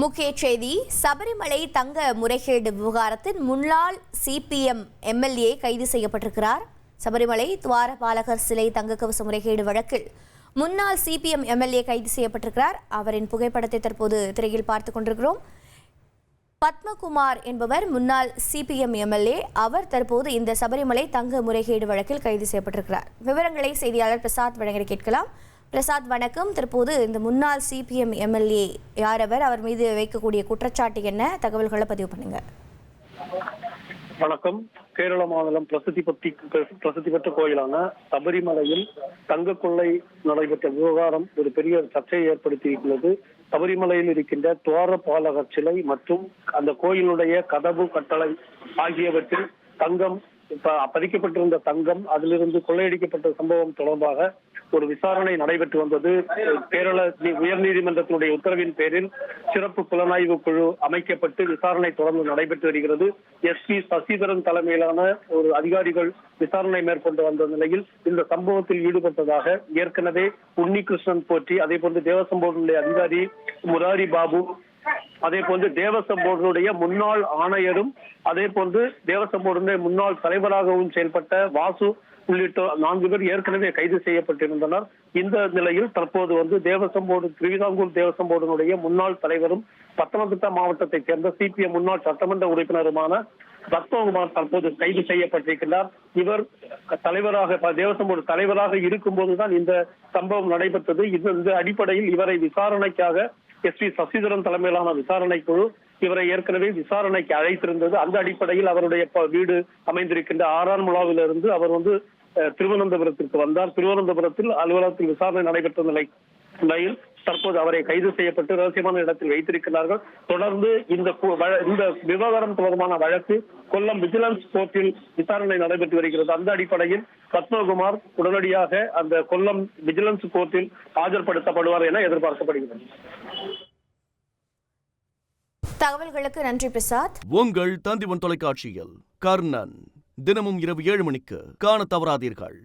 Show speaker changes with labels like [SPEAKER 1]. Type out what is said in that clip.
[SPEAKER 1] முக்கிய செய்தி சபரிமலை தங்க முறைகேடு விவகாரத்தில் முன்னாள் சிபிஎம் எம்எல்ஏ கைது செய்யப்பட்டிருக்கிறார். சபரிமலை துவாரபாலகர் சிலை தங்க கவச முறைகேடு வழக்கில் முன்னாள் சிபிஎம் எம்எல்ஏ கைது செய்யப்பட்டிருக்கிறார். அவரின் புகைப்படத்தை தற்போது திரையில் பார்த்துக் கொண்டிருக்கிறோம். பத்மகுமார் என்பவர் முன்னாள் சிபிஎம் எம்எல்ஏ அவர் தற்போது இந்த சபரிமலை தங்க முறைகேடு வழக்கில் கைது செய்யப்பட்டிருக்கிறார். விவரங்களை செய்தியாளர் பிரசாத் வழங்கி கேட்கலாம். பிரசாத் வணக்கம். தற்போது இந்த முன்னாள் சிபிஎம் எம்எல்ஏ யார் அவர்? அவர் மீது வைக்கக்கூடிய குற்றச்சாட்டு என்ன? தகவல்களை பதிவு பண்ணுங்க.
[SPEAKER 2] வணக்கம். கேரள மாநிலம் பிரசித்தி பத்தி பிரசித்தி பெற்ற கோயிலான சபரிமலையில் தங்க கொள்ளை நடைபெற்ற விவகாரம் ஒரு பெரிய சர்ச்சையை ஏற்படுத்தியுள்ளது சபரிமலையில் இருக்கின்ற துவார பாலகர் சிலை மற்றும் அந்த கோயிலுடைய கதவு கட்டளை ஆகியவற்றில் தங்கம் இப்ப பதிக்கப்பட்டிருந்த தங்கம் அதிலிருந்து கொள்ளையடிக்கப்பட்ட சம்பவம் தொடர்பாக ஒரு விசாரணை நடைபெற்று வந்தது. கேரள உயர்நீதிமன்றத்தினுடைய உத்தரவின் பேரில் சிறப்பு புலனாய்வு குழு அமைக்கப்பட்டு விசாரணை தொடர்ந்து நடைபெற்று வருகிறது. எஸ் பி சசிதரன் தலைமையிலான ஒரு அதிகாரிகள் விசாரணை மேற்கொண்டு வந்த நிலையில் இந்த சம்பவத்தில் ஈடுபட்டதாக ஏற்கனவே உன்னிகிருஷ்ணன் போற்றி அதே போன்று தேவசம் அதிகாரி முராரி பாபு அதே போன்று தேவசம் போர்டுடைய முன்னாள் ஆணையரும் அதே போன்று தேவசம் போர்டுடைய முன்னாள் தலைவராகவும் செயல்பட்ட வாசு உள்ளிட்ட நான்கு பேர் ஏற்கனவே கைது செய்யப்பட்டிருந்தனர். இந்த நிலையில் தற்போது வந்து தேவசம் போர்டு திருவிதாங்கூர் தேவசம் போர்டினுடைய முன்னாள் தலைவரும் பத்தனந்திட்டா மாவட்டத்தைச் சேர்ந்த சிபிஎம் முன்னாள் சட்டமன்ற உறுப்பினருமான ரத்னகுமார் தற்போது கைது செய்யப்பட்டிருக்கிறார். இவர் தலைவராக தேவசம் போர்டு தலைவராக இருக்கும்போதுதான் இந்த சம்பவம் நடைபெற்றது. இது இந்த அடிப்படையில் இவரை விசாரணைக்காக எஸ் பி சசிதரன் தலைமையிலான விசாரணை குழு இவரை ஏற்கனவே விசாரணைக்கு அழைத்திருந்தது. அந்த அடிப்படையில் அவருடைய வீடு அமைந்திருக்கின்ற ஆறான்முலாவிலிருந்து அவர் வந்து திருவனந்தபுரத்திற்கு வந்தார். திருவனந்தபுரத்தில் அலுவலகத்தில் விசாரணை நடைபெற்ற நிலை நிலையில் தற்போது அவரை கைது செய்யப்பட்டு ரகசியமான இடத்தில் வைத்திருக்கிறார்கள். தொடர்ந்து இந்த இந்த விவகாரம் தொடர்பான வழக்கு கொல்லம் விஜிலன்ஸ் கோர்ட்டில் விசாரணை நடைபெற்று வருகிறது. அந்த அடிப்படையில் பத்மகுமார் உடனடியாக அந்த கொல்லம் விஜிலன்ஸ் கோர்ட்டில் ஆஜர்படுத்தப்படுவார் என எதிர்பார்க்கப்படுகிறது.
[SPEAKER 1] தகவல்களுக்கு நன்றி பிரசாத்.
[SPEAKER 3] உங்கள் தந்திவன் தொலைக்காட்சியில் கர்ணன். தினமும் இரவு ஏழு மணிக்கு காண தவறாதீர்கள்.